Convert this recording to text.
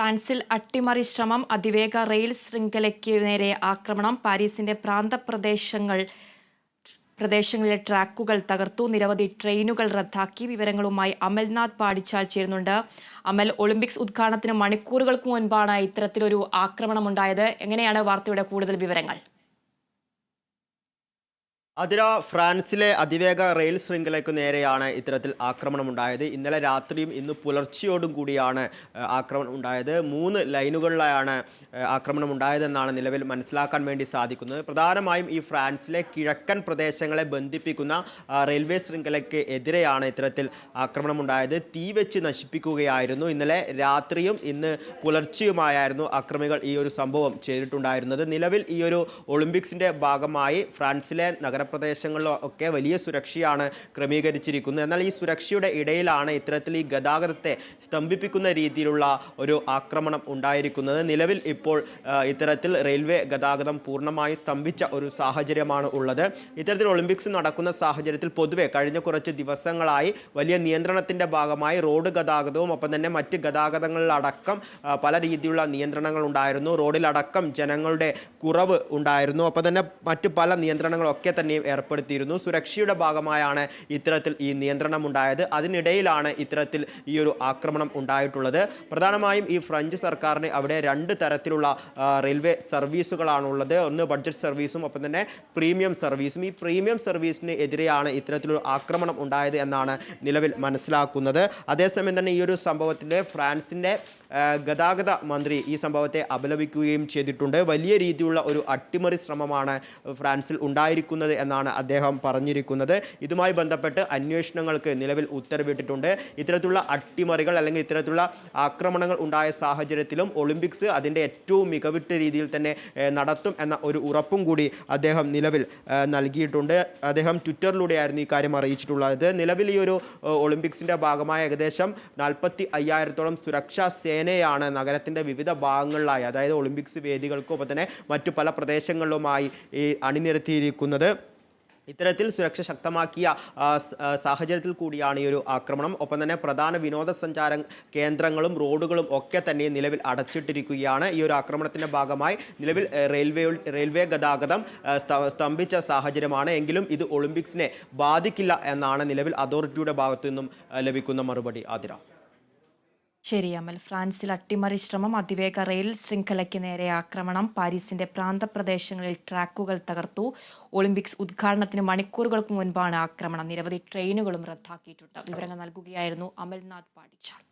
ഫ്രാൻസിൽ അട്ടിമറി ശ്രമം അതിവേഗ റെയിൽ ശൃംഖലയ്ക്ക് നേരെ ആക്രമണം പാരീസിന്റെ പ്രാന്തപ്രദേശങ്ങൾ പ്രദേശങ്ങളിലെ ട്രാക്കുകൾ തകർത്തു നിരവധി ട്രെയിനുകൾ റദ്ദാക്കി വിവരങ്ങളുമായി അമൽനാഥ് പാടിച്ചാൽ ചേരുന്നുണ്ട്. അമൽ ഒളിമ്പിക്സ് ഉദ്ഘാടനത്തിന് മണിക്കൂറുകൾക്ക് മുൻപാണ് ഇത്തരത്തിലൊരു ആക്രമണം ഉണ്ടായത് എങ്ങനെയാണ് വാർത്തയുടെ കൂടുതൽ വിവരങ്ങൾ? അതിര ഫ്രാൻസിലെ അതിവേഗ റെയിൽ ശൃംഖലയ്ക്ക് നേരെയാണ് ഇത്തരത്തിൽ ആക്രമണം ഉണ്ടായത് ഇന്നലെ രാത്രിയും ഇന്ന് പുലർച്ചയോടും കൂടിയാണ് ആക്രമണം ഉണ്ടായത് മൂന്ന് ലൈനുകളിലാണ് ആക്രമണം ഉണ്ടായതെന്നാണ് നിലവിൽ മനസ്സിലാക്കാൻ വേണ്ടി സാധിക്കുന്നത്. പ്രധാനമായും ഈ ഫ്രാൻസിലെ കിഴക്കൻ പ്രദേശങ്ങളെ ബന്ധിപ്പിക്കുന്ന റെയിൽവേ ശൃംഖലയ്ക്ക് എതിരെയാണ് ഇത്തരത്തിൽ ആക്രമണം ഉണ്ടായത് തീ വെച്ച് നശിപ്പിക്കുകയായിരുന്നു. ഇന്നലെ രാത്രിയും ഇന്ന് പുലർച്ചെയുമായിരുന്നു അക്രമികൾ ഈ ഒരു സംഭവം ചെയ്തിട്ടുണ്ടായിരുന്നത്. നിലവിൽ ഈ ഒരു ഒളിമ്പിക്സിന്റെ ഭാഗമായി ഫ്രാൻസിലെ നഗരപ്രദേശങ്ങളിലോ ഒക്കെ വലിയ സുരക്ഷയാണ് ക്രമീകരിച്ചിരിക്കുന്നത്. എന്നാൽ ഈ സുരക്ഷയുടെ ഇടയിലാണ് ഇത്തരത്തിൽ ഈ ഗതാഗതത്തെ സ്തംഭിപ്പിക്കുന്ന രീതിയിലുള്ള ഒരു ആക്രമണം ഉണ്ടായിരിക്കുന്നത്. നിലവിൽ ഇപ്പോൾ ഇത്തരത്തിൽ റെയിൽവേ ഗതാഗതം പൂർണമായും സ്തംഭിച്ച ഒരു സാഹചര്യമാണ് ഉള്ളത്. ഇത്തരത്തിൽ ഒളിമ്പിക്സ് നടക്കുന്ന സാഹചര്യത്തിൽ പൊതുവെ കഴിഞ്ഞ കുറച്ച് ദിവസങ്ങളായി വലിയ നിയന്ത്രണത്തിന്റെ ഭാഗമായി റോഡ് ഗതാഗതവും ഒപ്പം തന്നെ മറ്റ് ഗതാഗതങ്ങളിലടക്കം പല രീതിയിലുള്ള നിയന്ത്രണങ്ങൾ ഉണ്ടായിരുന്നു. റോഡിലടക്കം ജനങ്ങളുടെ കുറവ് ഉണ്ടായിരുന്നു. ഒപ്പം തന്നെ മറ്റ് പല നിയന്ത്രണങ്ങളൊക്കെ തന്നെയും ഏർപ്പെടുത്തിയിരുന്നു. സുരക്ഷയുടെ ഭാഗമായാണ് ഇത്തരത്തിൽ ഈ നിയന്ത്രണം ഉണ്ടായത് അതിനിടയിലാണ് ഇത്തരത്തിൽ ഈ ഒരു ആക്രമണം ഉണ്ടായിട്ടുള്ളത്. പ്രധാനമായും ഈ ഫ്രഞ്ച് സർക്കാരിന് അവിടെ രണ്ട് തരത്തിലുള്ള റെയിൽവേ സർവീസുകളാണുള്ളത്. ഒന്ന് ബഡ്ജറ്റ് സർവീസും ഒപ്പം തന്നെ പ്രീമിയം സർവീസും. ഈ പ്രീമിയം സർവീസിന് എതിരെയാണ് ഇത്തരത്തിലൊരു ആക്രമണം ഉണ്ടായത് എന്നാണ് നിലവിൽ മനസ്സിലാക്കുന്നത്. അതേസമയം തന്നെ ഈ ഒരു സംഭവത്തിൽ ഫ്രാൻസിന്റെ ഗതാഗത മന്ത്രി ഈ സംഭവത്തെ അപലപിക്കുകയും ചെയ്തിട്ടുണ്ട്. വലിയ രീതിയിലുള്ള ഒരു അട്ടിമറി ശ്രമമാണ് ഫ്രാൻസിൽ ഉണ്ടായിരിക്കുന്നത് എന്നാണ് അദ്ദേഹം പറഞ്ഞിരിക്കുന്നത്. ഇതുമായി ബന്ധപ്പെട്ട് അന്വേഷണങ്ങൾക്ക് നിലവിൽ ഉത്തരവിട്ടിട്ടുണ്ട്. ഇത്തരത്തിലുള്ള അട്ടിമറികൾ അല്ലെങ്കിൽ ഇത്തരത്തിലുള്ള ആക്രമണങ്ങൾ ഉണ്ടായ സാഹചര്യത്തിലും ഒളിമ്പിക്സ് അതിന്റെ ഏറ്റവും മികവിട്ട രീതിയിൽ തന്നെ നടത്തും എന്ന ഒരു ഉറപ്പും കൂടി അദ്ദേഹം നിലവിൽ നൽകിയിട്ടുണ്ട്. അദ്ദേഹം ട്വിറ്ററിലൂടെയായിരുന്നു ഈ കാര്യം അറിയിച്ചിട്ടുള്ളത്. നിലവിൽ ഈ ഒരു ഒളിമ്പിക്സിന്റെ ഭാഗമായ ഏകദേശം നാൽപ്പത്തി അയ്യായിരത്തോളം സുരക്ഷാ സേനയാണ് നഗരത്തിന്റെ വിവിധ ഭാഗങ്ങളിലായി അതായത് ഒളിമ്പിക്സ് വേദികൾക്കും ഒപ്പം തന്നെ മറ്റു പല പ്രദേശങ്ങളിലുമായി ഈ അണിനിരത്തിയിരിക്കുന്നത്. ഇത്തരത്തിൽ സുരക്ഷ ശക്തമാക്കിയ സാഹചര്യത്തിൽ കൂടിയാണ് ഈ ഒരു ആക്രമണം. ഒപ്പം തന്നെ പ്രധാന വിനോദസഞ്ചാര കേന്ദ്രങ്ങളും റോഡുകളും ഒക്കെ തന്നെ നിലവിൽ അടച്ചിട്ടിരിക്കുകയാണ്. ഈ ഒരു ആക്രമണത്തിന്റെ ഭാഗമായി നിലവിൽ റെയിൽവേ റെയിൽവേ ഗതാഗതം സ്തംഭിച്ച സാഹചര്യമാണ്. എങ്കിലും ഇത് ഒളിമ്പിക്സിനെ ബാധിക്കില്ല എന്നാണ് നിലവിൽ അതോറിറ്റിയുടെ ഭാഗത്തു നിന്നും ലഭിക്കുന്ന മറുപടി. ആതിര. അമൽ ഫ്രാൻസിൽ അട്ടിമറി ശ്രമം അതിവേഗ റെയിൽ ശൃംഖലയ്ക്ക് നേരെ ആക്രമണം. പാരീസിന്റെ പ്രാന്തപ്രദേശങ്ങളിൽ ട്രാക്കുകൾ തകർത്തു. ഒളിമ്പിക്സ് ഉദ്ഘാടനത്തിന് മണിക്കൂറുകൾക്ക് മുൻപാണ് ആക്രമണം. നിരവധി ട്രെയിനുകളും റദ്ദാക്കിയിട്ടുണ്ട്. വിവരങ്ങൾ നൽകുകയായിരുന്നു അമൽനാഥ് പാടിച്ചാൽ.